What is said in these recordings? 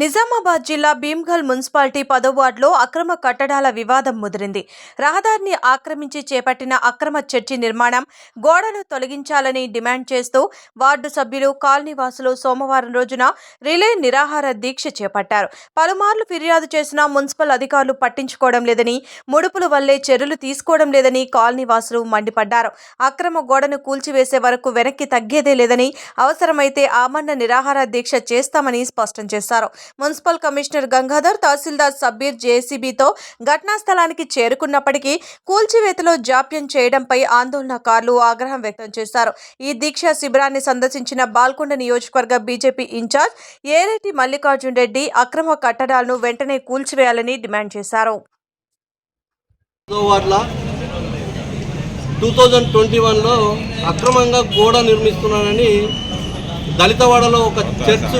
నిజామాబాద్ జిల్లా భీమ్గల్ మున్సిపాలిటీ పదో వార్డులో అక్రమ కట్టడాల వివాదం ముదిరింది. రహదారిని ఆక్రమించి చేపట్టిన అక్రమ చర్చి నిర్మాణం గోడను తొలగించాలని డిమాండ్ చేస్తూ వార్డు సభ్యులు కాలనీవాసులు సోమవారం రోజున రిలే నిరాహార దీక్ష చేపట్టారు. పలుమార్లు ఫిర్యాదు చేసినా మున్సిపల్ అధికారులు పట్టించుకోవడం లేదని ముడుపుల వల్లే చర్యలు తీసుకోవడం లేదని కాలనీవాసులు మండిపడ్డారు. అక్రమ గోడను కూల్చివేసే వరకు వెనక్కి తగ్గేదే లేదని అవసరమైతే ఆమరణ నిరాహార దీక్ష చేస్తామని స్పష్టం చేశారు. మున్సిపల్ కమిషనర్ గంగాధర్ తహసీల్దార్ సబ్బీర్ జేసీబీతో ఘటనా స్థలానికి చేరుకున్నప్పటికీ కూల్చివేతలో జాప్యం చేయడంపై ఆందోళనకారులు ఆగ్రహం వ్యక్తం చేశారు. ఈ దీక్షా శిబిరాన్ని సందర్శించిన బాల్కొండ నియోజకవర్గ BJP in charge Ereddy Mallikarjun Reddy అక్రమ కట్టడాలను వెంటనే కూల్చివేయాలని డిమాండ్ చేశారు. టూ థౌజండ్ ట్వంటీ వన్లో అక్రమంగా గోడ నిర్మిస్తున్నానని దళితవాడలో ఒక చర్చ్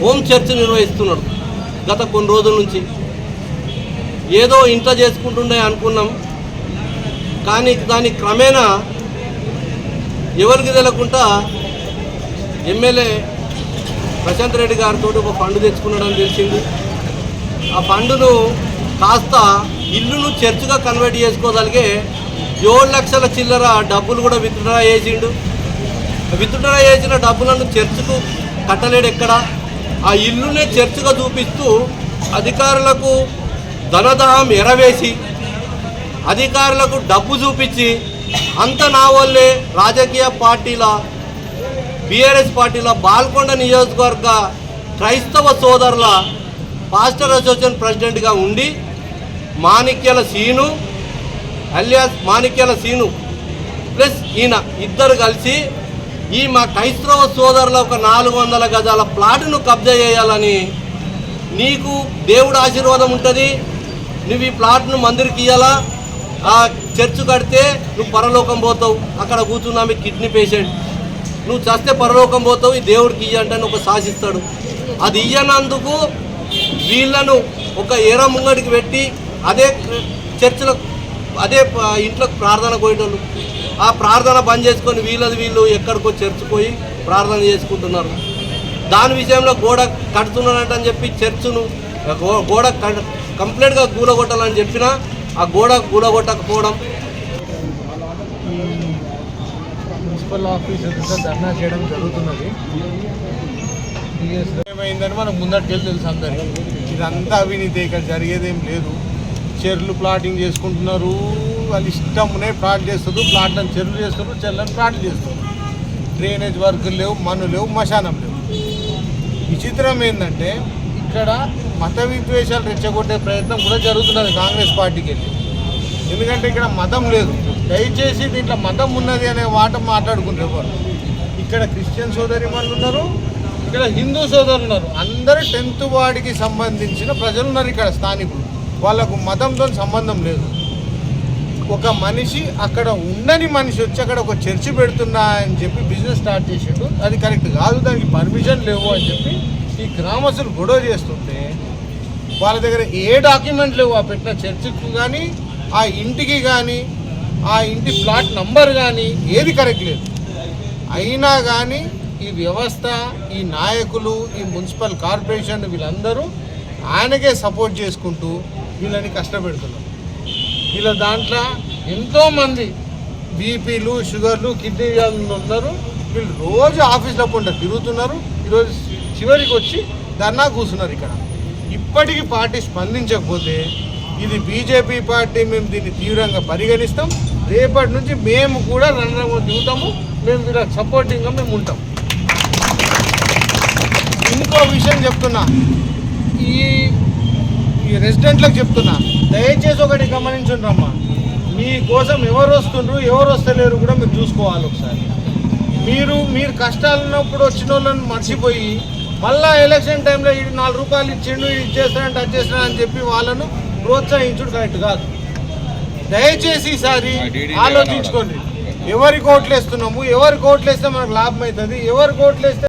హోమ్ చర్చ్ నిర్వహిస్తున్నాడు. గత కొన్ని రోజుల నుంచి. ఏదో ఇంట్లో చేసుకుంటుండే అనుకున్నాం. కానీ దాని క్రమేణా ఎవరికి తెలకుండా ఎమ్మెల్యే ప్రశాంత్ రెడ్డి గారితో ఒక ఫండ్ తెచ్చుకున్నాడని తెలిసింది. ఆ ఫండును కాస్త ఇల్లును చర్చ్గా కన్వర్ట్ చేసుకోగలిగే ఏడు లక్షల చిల్లర డబ్బులు కూడా విత్డ్రా చేసిండు. విత్డ్రా చేసిన డబ్బులను చర్చ్కు కట్టలేడు ఎక్కడ? ఆ ఇల్లునే చర్చగా చూపిస్తూ అధికారులకు ధనదాహం ఎరవేసి అధికారులకు డబ్బు చూపించి అంత నా వల్లే రాజకీయ పార్టీల బీఆర్ఎస్ పార్టీల బాల్కొండ నియోజకవర్గ క్రైస్తవ సోదరుల పాస్టర్ అసోసియేషన్ ప్రెసిడెంట్గా ఉండి మాణిక్యాల సీను అలియాస్ మాణిక్యాల సీను ప్లస్ ఈయన ఇద్దరు కలిసి ఈ మా క్రైస్తవ సోదరుల ఒక నాలుగు వందల గజాల ప్లాట్ను కబ్జా చేయాలని నీకు దేవుడు ఆశీర్వాదం ఉంటుంది. నువ్వు ఈ ప్లాట్ను మందిరికి ఇవ్వాలా ఆ చర్చ్ కడితే నువ్వు పరలోకం పోతావు. అక్కడ కూర్చున్నామే కిడ్నీ పేషెంట్. నువ్వు చస్తే పరలోకం పోతావు. ఈ దేవుడికి ఇయ్యంటే ఒక శాసిస్తాడు. అది ఇయ్యనందుకు వీళ్ళను ఒక ఎర ముంగడికి పెట్టి అదే చర్చిలో అదే ఇంట్లో ప్రార్థన పోయేటోళ్ళు. ఆ ప్రార్థన బంద్ చేసుకొని వీళ్ళది వీళ్ళు ఎక్కడికో చర్చ్ పోయి ప్రార్థన చేసుకుంటున్నారు. దాని విషయంలో గోడ కడుతున్నానంటని చెప్పి చర్చును గోడ కట్- కంప్లీట్గా గూలగొట్టాలని చెప్పినా ఆ గోడ గూలగొట్టకపోవడం మున్సిపల్ ఆఫీస్ ఎదుట ధర్నా చేయడం జరుగుతున్నది. ఏమైందని మనకు ముందటికెళ్ళి తెలుసు అందరికి. ఇదంతా అవినీతి ఇక్కడ జరిగేదేం లేదు. చెర్లు ప్లాటింగ్ చేసుకుంటున్నారు. వాళ్ళు ఇష్టమునే ప్లాట్ చేస్తారు ప్లాట్లను చెర్లు చేస్తారు చెర్లను ప్లాట్లు చేస్తారు డ్రైనేజ్ వర్కులు లేవు మన్ను లేవు మశానం లేవు. విచిత్రం ఏంటంటే ఇక్కడ మత విద్వేషాలు రెచ్చగొట్టే ప్రయత్నం కూడా జరుగుతున్నది కాంగ్రెస్ పార్టీకి వెళ్ళి. ఎందుకంటే ఇక్కడ మతం లేదు. దయచేసి దీంట్లో మతం ఉన్నది అనే వాట మాట్లాడుకుంటారు ఎవరు. ఇక్కడ క్రిస్టియన్ సోదరి వాళ్ళు ఉన్నారు ఇక్కడ హిందూ సోదరులు ఉన్నారు. అందరూ టెన్త్ వాడికి సంబంధించిన ప్రజలు ఉన్నారు ఇక్కడ స్థానికులు. వాళ్ళకు మతంతో సంబంధం లేదు. ఒక మనిషి అక్కడ ఉండని మనిషి వచ్చి అక్కడ ఒక చర్చి పెడుతున్నా అని చెప్పి బిజినెస్ స్టార్ట్ చేసిండు. అది కరెక్ట్ కాదు దానికి పర్మిషన్ లేవు అని చెప్పి ఈ గ్రామస్తులు గొడవ చేస్తుంటే వాళ్ళ దగ్గర ఏ డాక్యుమెంట్ లేవు ఆ పెట్టిన చర్చికి కానీ ఆ ఇంటికి కానీ ఆ ఇంటి ప్లాట్ నంబర్ కానీ ఏది కరెక్ట్ లేదు. అయినా కానీ ఈ వ్యవస్థ ఈ నాయకులు ఈ మున్సిపల్ కార్పొరేషన్ వీళ్ళందరూ ఆయనకే సపోర్ట్ చేసుకుంటూ వీళ్ళని కష్టపెడుతున్నారు. వీళ్ళ దాంట్లో ఎంతోమంది బీపీలు షుగర్లు కిడ్నీ వ్యాధులు ఉన్నారు. వీళ్ళు రోజు ఆఫీస్లో పూట తిరుగుతున్నారు. ఈరోజు చివరికి వచ్చి ధర్నా కూర్చున్నారు ఇక్కడ. ఇప్పటికీ పార్టీ స్పందించకపోతే ఇది బీజేపీ పార్టీ మేము దీన్ని తీవ్రంగా పరిగణిస్తాం. రేపటి నుంచి మేము కూడా రణరంగం దిగుతాము. మేము వీళ్ళకి సపోర్టింగ్గా మేము ఉంటాం. ఇంకో విషయం చెప్తున్నా. ఈ రెసిడెంట్లకు చెప్తున్నా. దయచేసి ఒకటి గమనించుండ్రమ్మా. మీకోసం ఎవరు వస్తుండ్రు ఎవరు వస్తలేరు కూడా మీరు చూసుకోవాలి ఒకసారి. మీరు మీరు కష్టాలు ఉన్నప్పుడు వచ్చిన వాళ్ళని మర్చిపోయి మళ్ళా ఎలక్షన్ టైంలో ఇది నాలుగు రూపాయలు ఇచ్చిండు ఇది ఇచ్చేస్తానంటే అది చేస్తాను అని చెప్పి వాళ్ళను ప్రోత్సహించుడు కరెక్ట్ కాదు. దయచేసి ఈసారి ఆలోచించుకోండి. ఎవరికి ఓట్లు వేస్తున్నాము ఎవరికి ఓట్లు వేస్తే మనకు లాభం అవుతుంది ఎవరికి ఓట్లు వేస్తే